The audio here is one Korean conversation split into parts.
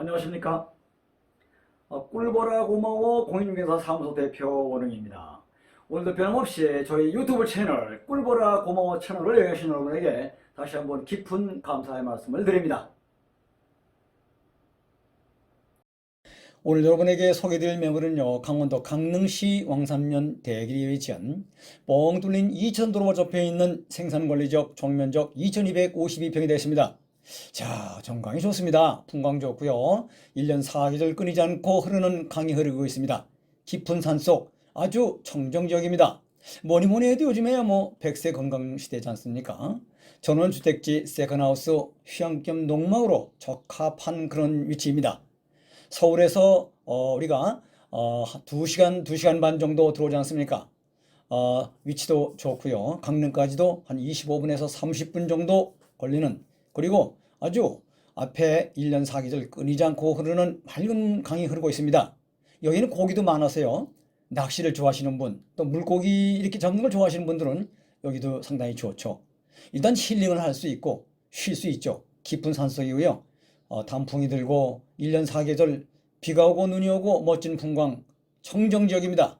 안녕하십니까? 어, 꿀보라 고마워 공인중개사 사무소 대표 원흥입니다. 오늘도 변함없이 저희 유튜브 채널 꿀보라 고마워 채널을 여행하신 여러분에게 다시 한번 깊은 감사의 말씀을 드립니다. 오늘 여러분에게 소개드릴 매물은요 강원도 강릉시 왕산면 대길에 위치한 뻥 뚫린 2천도로가 접해있는 생산관리적 총면적 2252평이 되겠습니다. 자 정강이 좋습니다. 풍광 좋고요 1년 4계절 끊이지 않고 흐르는 강이 흐르고 있습니다. 깊은 산속 아주 청정지역입니다. 뭐니 뭐니 해도 요즘에야 뭐 백세 건강 시대지 않습니까? 전원주택지 세컨하우스 휴양 겸 농막으로 적합한 그런 위치입니다. 서울에서 어, 우리가 어, 2시간, 2시간 반 정도 들어오지 않습니까? 어, 위치도 좋고요. 강릉까지도 한 25분에서 30분 정도 걸리는 그리고 아주 앞에 1년 4계절 끊이지 않고 흐르는 맑은 강이 흐르고 있습니다. 여기는 고기도 많아서요. 낚시를 좋아하시는 분, 또 물고기 이렇게 잡는 걸 좋아하시는 분들은 여기도 상당히 좋죠. 일단 힐링을 할 수 있고 쉴 수 있죠. 깊은 산속이고요. 어, 단풍이 들고 1년 4계절 비가 오고 눈이 오고 멋진 풍광 청정지역입니다.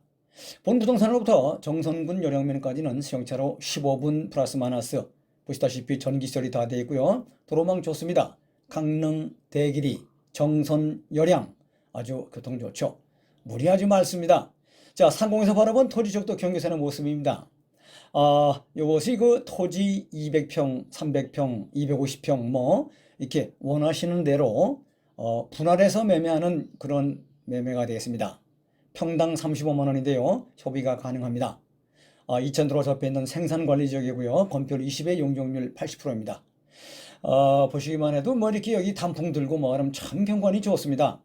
본 부동산으로부터 정선군 요령면까지는 수용차로 15분 플러스 마이너스 보시다시피 전기시설이 다 되어 있고요. 도로망 좋습니다. 강릉, 대길이, 정선, 열양 아주 교통 좋죠. 무리하지 말습니다. 자, 상공에서 바라본 토지 적도 경계선의 모습입니다. 아, 요것이 그 토지 200평, 300평, 250평 뭐 이렇게 원하시는 대로 어, 분할해서 매매하는 그런 매매가 되겠습니다. 평당 35만 원인데요. 소비가 가능합니다. 아, 2천도로 접해 있는 생산관리 지역이고요. 건폐율 20에 용적률 80%입니다. 어, 보시기만 해도 뭐 이렇게 여기 단풍 들고 뭐 그러면 참 경관이 좋습니다.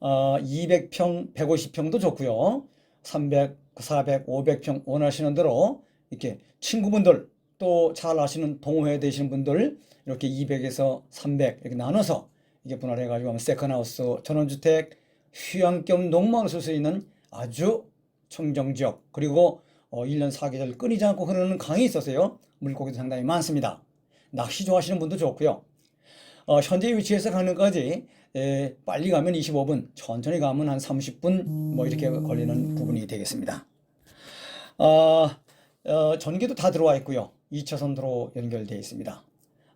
어, 200평, 150평도 좋고요. 300, 400, 500평 원하시는 대로 이렇게 친구분들 또 잘 아시는 동호회 되시는 분들 이렇게 200에서 300 이렇게 나눠서 이게 분할해 가지고 하면 세컨하우스, 전원주택, 휴양 겸 농막을 쓸수 있는 아주 청정 지역 그리고 어, 1년 4계절 끊이지 않고 흐르는 강이 있어서요. 물고기도 상당히 많습니다. 낚시 좋아하시는 분도 좋고요. 어, 현재 위치에서 강릉까지 에, 빨리 가면 25분, 천천히 가면 한 30분 뭐 이렇게 걸리는 부분이 되겠습니다. 어, 어, 전기도 다 들어와 있고요. 2차선 도로 연결되어 있습니다.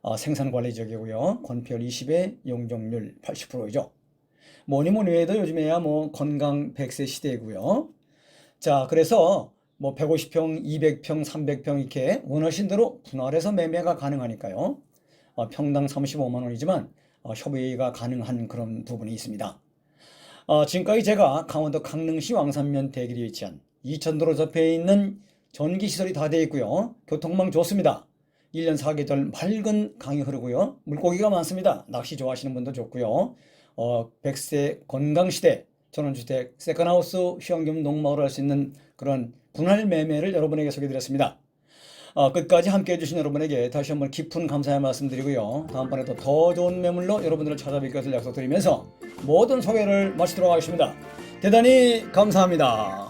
어, 생산관리적이고요. 건폐율 20에 용적률 80%이죠. 뭐니 뭐니 해도 요즘에야 뭐 건강 100세 시대이고요. 자, 그래서 뭐 150평, 200평, 300평 이렇게 원하신 대로 분할해서 매매가 가능하니까요. 어, 평당 35만 원이지만 어, 협의가 가능한 그런 부분이 있습니다. 어, 지금까지 제가 강원도 강릉시 왕산면 대길에 위치한 2천도로 접해 있는 전기시설이 다 되어 있고요. 교통망 좋습니다. 1년 4계절 맑은 강이 흐르고요. 물고기가 많습니다. 낚시 좋아하시는 분도 좋고요. 어, 100세 건강시대 전원주택, 세컨하우스, 휴양겸 농마을 할 수 있는 그런 분할 매매를 여러분에게 소개드렸습니다. 어, 끝까지 함께 해주신 여러분에게 다시 한번 깊은 감사의 말씀드리고요. 다음번에도 더 좋은 매물로 여러분들을 찾아뵐 것을 약속드리면서 모든 소개를 마치도록 하겠습니다. 대단히 감사합니다.